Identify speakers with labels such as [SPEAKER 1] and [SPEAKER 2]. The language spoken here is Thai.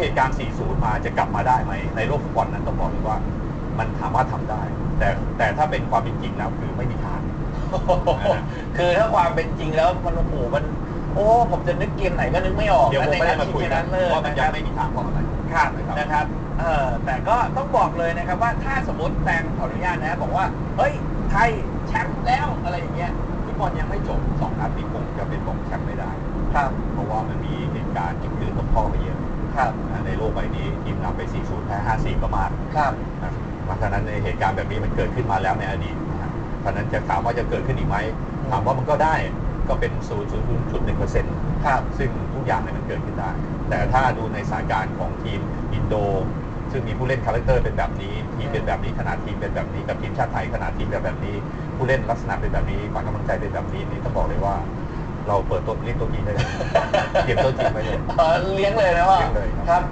[SPEAKER 1] เหตุการณ์ 40 มาจะกลับมาได้ไหมในโลกฟุตบอลนั้นต้องบอกเลยว่า มันสามารถทำได้ แต่แต่ถ้าเป็นความเป็นจริงแล้วคือไม่มีทาง
[SPEAKER 2] คือถ้าความเป็นจริงแล้วมันโอ้โหมัน โอ้ผมจะนึกเกมไหนก็นึกไม่ออก
[SPEAKER 1] เดี๋ยวผมไม่ได้มาคุย
[SPEAKER 2] ใน
[SPEAKER 1] กั
[SPEAKER 2] นั้นนเลย
[SPEAKER 1] ว่ามัน
[SPEAKER 2] นะค
[SPEAKER 1] ยั
[SPEAKER 2] รั
[SPEAKER 1] ง
[SPEAKER 2] บ
[SPEAKER 1] ไม่มีทางเพราะอะไร
[SPEAKER 2] ครับ
[SPEAKER 1] นะครับ
[SPEAKER 2] นะครับเออแต่ก็ต้องบอกเลยนะครับว่าถ้าสมมติแตงขออนุญาตนะ บอกว่าเฮ้ยไทยแชมป์แล้วอะไรอย่างเงี้ย
[SPEAKER 1] ฟุตบอลยังไม่จบสองนัดนี้คงจะเป็นบอกแชมป์ไม่ได้
[SPEAKER 2] ครับ
[SPEAKER 1] เพราะว่ามันมีเหตุการณ์ที่ตื่นต้องพ่อไปเยอะ
[SPEAKER 2] ครับ
[SPEAKER 1] นะในโลกใบนี้ทีมนำไป 40 แพ้ 54 ประมาณ
[SPEAKER 2] ครับ
[SPEAKER 1] นะเพราะฉะนั้นในเหตุการณ์แบบนี้มันเกิดขึ้นมาแล้วในอดีตนะเพราะฉะนั้นจะถามว่าจะเกิดขึ้นอีกไหมถามว่ามันก็ได้ก็เป็น0.1เปอร์เซ็นต์
[SPEAKER 2] ครับ
[SPEAKER 1] ซึ่งทุกอย่างเนี่ยมันเกิดขึ้นได้ แต่ถ้าดูในสถานการณ์ของทีมอินโด ซึ่งมีผู้เล่นคาแรคเตอร์เป็นแบบนี้ ทีมเป็นแบบนี้ขนาดทีมเป็นแบบนี้ กับทีมชาติไทยขนาดทีมเป็นแบบนี้ ผู้เล่นลักษณะเป็นแบบนี้ขวัญกำลังใจเป็นแบบนี้นี่ต้องบอกเลยว่า เราเปิดตัวเรียกตัวจริงได้เลยเก็บตัวจริงไว้เลย
[SPEAKER 2] เออเลี้ยงเลยนะว่า
[SPEAKER 1] เลี้ยงเลยครับ
[SPEAKER 2] ครับ